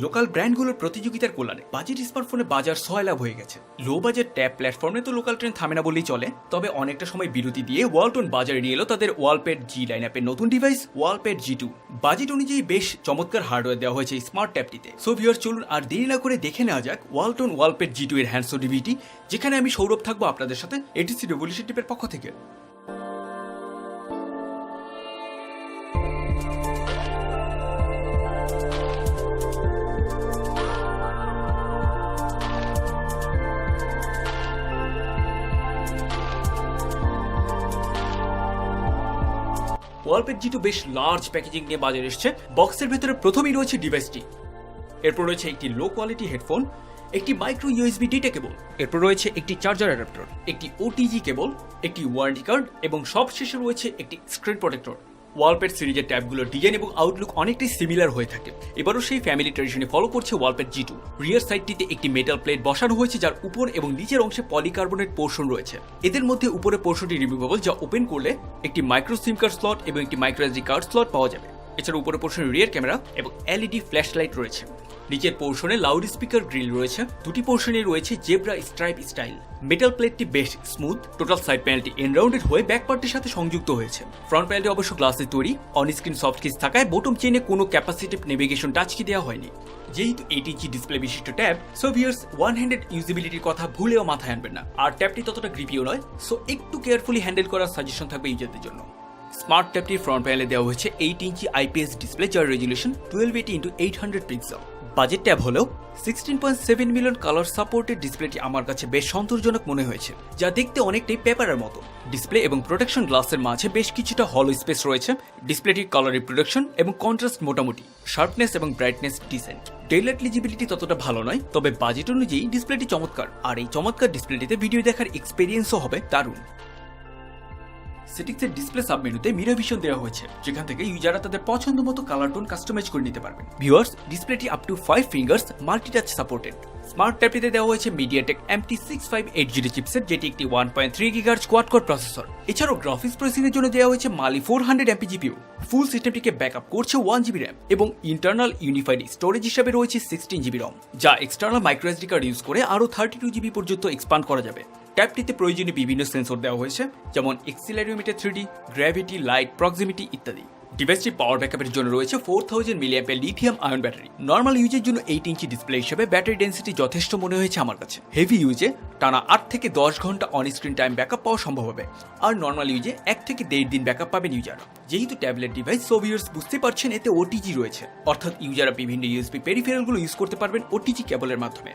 Local ব্র্যান্ডগুলোর প্রতিযোগিতার কল্যাণে budget স্মার্টফোনে বাজার ছয় লাভ হয়ে গেছে। লো বাজেট ট্যাব প্ল্যাটফর্মে তো লোকাল ট্রেন থামে না বললেই চলে। তবে অনেকটা সময় বিরতি দিয়ে ওয়ালটন বাজারে নিয়ে এলো তাদের ওয়ালপেড জি লাইন অ্যাপের নতুন device Walpad G two budget অনুযায়ী বেশ চমৎকার হার্ডওয়্যার দেওয়া হয়েছে স্মার্ট ট্যাবটিতে সো ভিউয়ার চলুন আর দেরি না করে দেখে নেওয়া যাক ওয়ালটন ওয়ালপেড জি টু এর হ্যান্ডসো ডিভিটি যেখানে আমি সৌরভ থাকব আপনাদের সাথে। এটিসি রেভলিউশন টিপের পক্ষ থেকে। ওয়ালপেড জিটু বেশ লার্জ প্যাকেজিং নিয়ে বাজারে এসছে। বক্সের ভেতরে প্রথমেই রয়েছে ডিভাইসটি এরপর রয়েছে একটি লো কোয়ালিটি হেডফোন একটি মাইক্রো ইউএসবি ডেটা কেবল এরপর রয়েছে একটি চার্জার অ্যাডাপ্টার একটি ওটিজি কেবল একটি ওয়ারেন্টি কার্ড এবং সবশেষে রয়েছে একটি স্ক্রিন প্রোটেক্টর ওয়ালপেড সিরিজের ট্যাবগুলোর ডিজাইন এবং আউটলুক অনেকটাই সিমিলার হয়ে থাকে। এবারও সেই ফ্যামিলি ট্রেডিশনে ফলো করছে ওয়ালপেট জি টু রিয়ার সাইডটিতে একটি মেটাল প্লেট বসানো হয়েছে, যার উপর এবং নিচের অংশে পলিকার্বনেট পোর্শন রয়েছে। এদের মধ্যে উপরে পোর্শনটি রিমুভেবল যা ওপেন করলে একটি মাইক্রো সিম কার্ড স্লট এবং একটি মাইক্রো এসডি কার্ড স্লট পাওয়া যাবে। এছাড়া উপরে পোর্শনে রিয়ার ক্যামেরা এবং এলইডি ফ্ল্যাশ লাইট রয়েছে। নিচের পোর্শনে লাউড স্পিকার গ্রিল রয়েছে। দুটি পোর্শনে রয়েছে জেব্রা স্ট্রাইপ স্টাইল মেটাল প্লেটটি বেশ স্মুথ টোটাল সাইড প্যানেলটি এনরাউন্ডেড হয়ে ব্যাক পার্টের সাথে সংযুক্ত হয়েছে। ফ্রন্ট প্যানেলটি অবশ্য গ্লাসের তৈরি। অন স্ক্রিন সফট কিস থাকায় বোটম চেনে কোনো ক্যাপাসিটিভ নেভিগেশন টাচ কি দেওয়া হয়নি। যেহেতু এইট ইঞ্চি ডিসপ্লে বিশিষ্ট tab so viewers one handed ইউজিবিলিটির কথা ভুলেও মাথায় আনবেন না। আর ট্যাবটি ততটা গ্রিপিও নয় সো একটু কেয়ারফুলি হ্যান্ডেল করার সাজেশন থাকবে ইউজারদের জন্য। স্মার্ট ট্যাবটির ফ্রন্ট প্যানেলে দেওয়া হয়েছে এইট ইঞ্চি আইপিএস ডিসপ্লে যার resolution twelve eighty into eight hundred pixel budget tab হলেও sixteen point seven million colour supported ডিসপ্লেটি আমার কাছে বেশ সন্তোষজনক মনে হয়েছে, যা দেখতে অনেকটাই পেপারের মতো। ডিসপ্লে এবং প্রোটেকশন গ্লাসের মাঝে বেশ কিছুটা হলো স্পেস রয়েছে ডিসপ্লেটির কালার রিপ্রোডাকশন এবং কন্ট্রাস্ট মোটামুটি শার্পনেস এবং ব্রাইটনেস ডিসেন্ট ডেইলাইট লিজিবিলিটি ততটা ভালো নয়, তবে বাজেট অনুযায়ী ডিসপ্লেটি চমৎকার, আর এই চমৎকার ডিসপ্লেটিতে ভিডিও দেখার এক্সপিরিয়েন্সও হবে দারুণ। সেটিংসের ডিসপ্লে সাবমেনুতে মিরর ভিশন দেওয়া হয়েছে, যেখান থেকে ইউজাররা তাদের পছন্দ মতো কালার টোন কাস্টমাইজ করে নিতে পারবেন। Viewers ডিসপ্লেটি up to five fingers multitouch supported smart ট্যাবটিতে দেওয়া হয়েছে MediaTek MT six five eight zero chipset যেটি একটি ওয়ান পয়েন্ট থ্রি গিগার কোয়াড কোড প্রসেসর এছাড়াও গ্রাফিক্স প্রসেসিং এর জন্য দেওয়া হয়েছে Mali four hundred MP GPU full সিস্টেমটিকে ব্যাকআপ করছে ওয়ান জিবি র্যাম এবং ইন্টারনাল ইউনিফাইড স্টোরেজ হিসাবে রয়েছে সিক্সটিন জিবি রম যা external micro SD card use করে আরও থার্টি টু জিবি পর্যন্ত এক্সপান্ড করা যাবে। ট্যাবটিতে প্রয়োজনীয় বিভিন্ন সেন্সর দেওয়া হয়েছে, যেমন accelerometer three D gravity light proximity ইত্যাদি। ডিভাইসটি পাওয়ার ব্যাকআপের জন্য রয়েছে ফোর থাউজেন্ড মিলিয়াপের লিথিয়াম আয়ন ব্যাটারি নর্মাল ইউজের জন্য এইট ইঞ্চি ডিসপ্লে হিসেবে ব্যাটারি ডেন্সিটি যথেষ্ট মনে হয়েছে আমার কাছে। হেভি ইউজে টানা আট থেকে দশ ঘণ্টা অন স্ক্রিন টাইম ব্যাকআপ পাওয়া সম্ভব হবে। আর নর্মাল ইউজে এক থেকে দেড় দিন ব্যাকআপ পাবেন ইউজার যেহেতু ট্যাবলেট ডিভাইস সোভিয়ার্স বুঝতে পারছেন এতে ওটিজি রয়েছে। অর্থাৎ ইউজাররা বিভিন্ন ইউএসপি পেরিফেরালগুলো ইউজ করতে পারবেন ওটিজি কেবলের মাধ্যমে।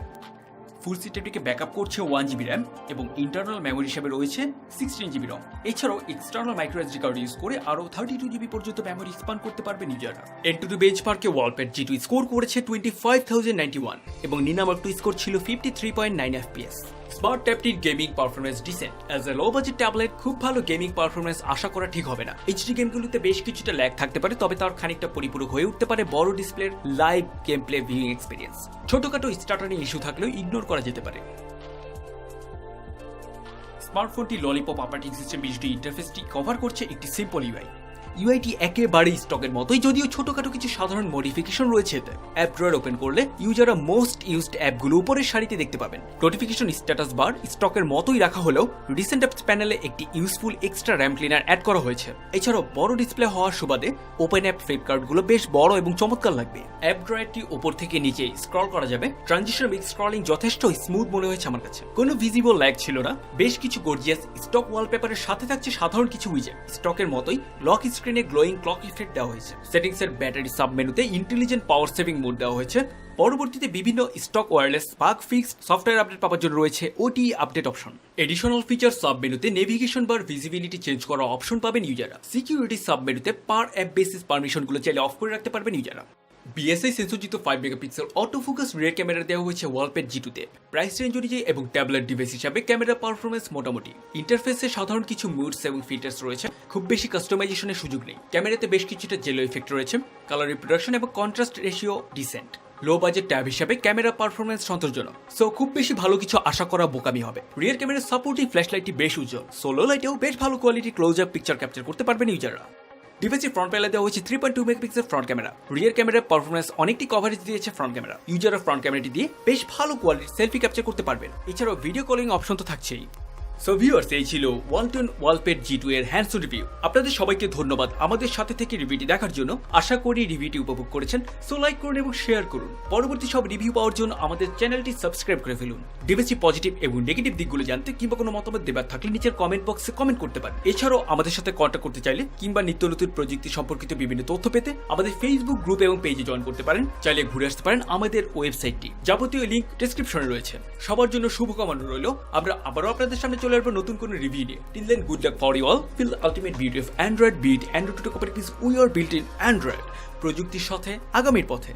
ফুল সিস্টেমটিকে ব্যাকআপ করছে ওয়ান জিবি র্যাম এবং ইন্টারনাল মেমোরি হিসাবে রয়েছে সিক্সটিন জিবি রম এছাড়াও external micro SD card use করে আরও থার্টি টু জিবি পর্যন্ত মেমোরি এক্সপান্ড করতে পারবে ইউজাররা এন টু টু বেঞ্চ পার্কে ওয়ালপেট জি টু স্কোর করেছে twenty five thousand ninety one এবং নিনামার টু স্কোর ছিল fifty three point nine FPS smart ট্যাবটির gaming performance decent as a low budget tablet খুব ভালো gaming performance আশা করা ঠিক হবে না। এইচডি গেমগুলোতে বেশ কিছুটা ল্যাগ থাকতে পারে, তবে তার খানিকটা পরিপূরক হয়ে উঠতে পারে বড় ডিসপ্লের live game play viewing experience ছোটখাটো স্টার্টারিং ইস্যু থাকলেও ইগনোর করা যেতে পারে। স্মার্টফোনটি ললিপপ অপারেটিং সিস্টেম বিশিষ্ট ইন্টারফেসটি কভার করছে একটি সিম্পল ইউআই ইউআইটি একেবারেই স্টকের মতোই, যদিও ছোটখাটো কিছু সাধারণ মডিফিকেশন রয়েছে এতে। অ্যাপ ড্রয়ার ওপেন করলে ইউজাররা মোস্ট ইউজড অ্যাপগুলো উপরের সারিতে দেখতে পাবেন। নোটিফিকেশন স্ট্যাটাস বার স্টকের মতোই রাখা হলেও রিসেন্ট অ্যাপস প্যানেলে একটি useful extra RAM cleaner add করা হয়েছে। এছাড়াও বড় ডিসপ্লে হওয়ার সুবাদে ওপেন অ্যাপ ফ্লিপকার্টগুলো বেশ বড় এবং চমৎকার লাগবে। অ্যাপ ড্রয়ারটি ওপর থেকে নিচে স্ক্রল করা যাবে। ট্রানজিশন মিক্স স্ক্রলিং যথেষ্ট স্মুথ মনে হয়েছে আমার কাছে। কোনো ভিজিবল ল্যাগ ছিল না। বেশ কিছু গর্জিয়াস স্টক ওয়ালপেপারের সাথে থাকছে সাধারণ কিছু উইজেট স্টকের মতোই লক স্ক্রিনে গ্লোয়িং ক্লক ইফেক্ট দেওয়া হয়েছে। সেটিংস এর ব্যাটারি সাব মেনুতে ইন্টেলিজেন্ট পাওয়ার সেভিং মোড দেওয়া হয়েছে। পরবর্তীতে বিভিন্ন stock wireless bug fixed software update power জন্য রয়েছে OT update option additional feature sub মেনুতে নেভিগেশন বার ভিজিবিলিটি চেঞ্জ করা অপশন পাবেন ইউজাররা সিকিউরিটি সাব মেনুতে পার অ্যাপ বেসিস পারমিশনগুলো চাইলে অফ করে রাখতে পারবেন ইউজাররা BSI সেন্সরযুক্ত five megapixel auto focus rear camera দেওয়া হয়েছে ওয়ালপেড জি টুতে প্রাইস রেঞ্জ অনুযায়ী এবং ট্যাবলেট ডিভাইস হিসাবে ক্যামেরা পারফরমেন্স মোটামুটি। ইন্টারফেসে সাধারণ কিছু মুডস এবং ফিল্টার্স রয়েছে। খুব বেশি কাস্টমাইজেশনের সুযোগ নেই। ক্যামেরাতে বেশ কিছুটা জেলো ইফেক্ট রয়েছে। কালার রিপ্রোডাকশন এবং contrast ratio decent low budget tab হিসাবে ক্যামেরা পারফরমেন্স সন্তোষজনক। সো খুব বেশি ভালো কিছু আশা করা বোকামি হবে। রিয়ার ক্যামেরার সাপোর্টিং ফ্ল্যাশ লাইটটি বেশ উজ্জ্বল। সোলো লাইটেও বেশ ভালো quality close up picture capture করতে পারবেন ইউজাররা ডিভাইসের ফ্রন্ট প্যানেলে দেওয়া হয়েছে three point two megapixel front camera rear ক্যামেরার পারফরমেন্স অনেকটি কভারেজ দিয়েছে ফ্রন্ট ক্যামেরা ইউজার ফ্রন্ট ক্যামেরাটি দিয়ে বেশ ভালো কোয়ালিটির সেলফি ক্যাপচার করতে পারবেন। এছাড়াও ভিডিও কলিং অপশন তো থাকছেই। সো ভিউয়ার্স এই ছিল ওয়ালটন ওয়ালপেড জি টু এর হ্যান্ডস রিভিউ আপনাদের সবাইকে ধন্যবাদ আমাদের সাথে থেকে রিভিউটি দেখার জন্য। আশা করি রিভিউটি উপভোগ করেছেন। সো লাইক করুন এবং শেয়ার করুন। পরবর্তী সব রিভিউ পাওয়ার জন্য আমাদের চ্যানেলটি সাবস্ক্রাইব করে ফেলুন। ডিভাইসি পজিটিভ এবং নেগেটিভ দিকগুলো জানতে কিংবা কোনো মতামত দেবার থাকলে নিচের কমেন্ট বক্সে কমেন্ট করতে পারেন। এছাড়াও আমাদের সাথে কন্ট্যাক্ট করতে চাইলে কিংবা নিত্য নতুন প্রযুক্তি সম্পর্কিত বিভিন্ন তথ্য পেতে আমাদের ফেসবুক গ্রুপ এবং পেজে জয়েন করতে পারেন। চাইলে ঘুরে আসতে পারেন আমাদের ওয়েবসাইটটি যাবতীয় লিঙ্ক ডেসক্রিপশনে রয়েছে। সবার জন্য শুভকামনা রইল। আমরা আবারও আপনাদের সামনে চলে আসব নতুন কোনো রিভিউ নিয়ে। Till then good luck for you all feel ultimate beauty of Android beat Android to cooperative we are built in Android প্রযুক্তির সাথে, আগামীর পথে।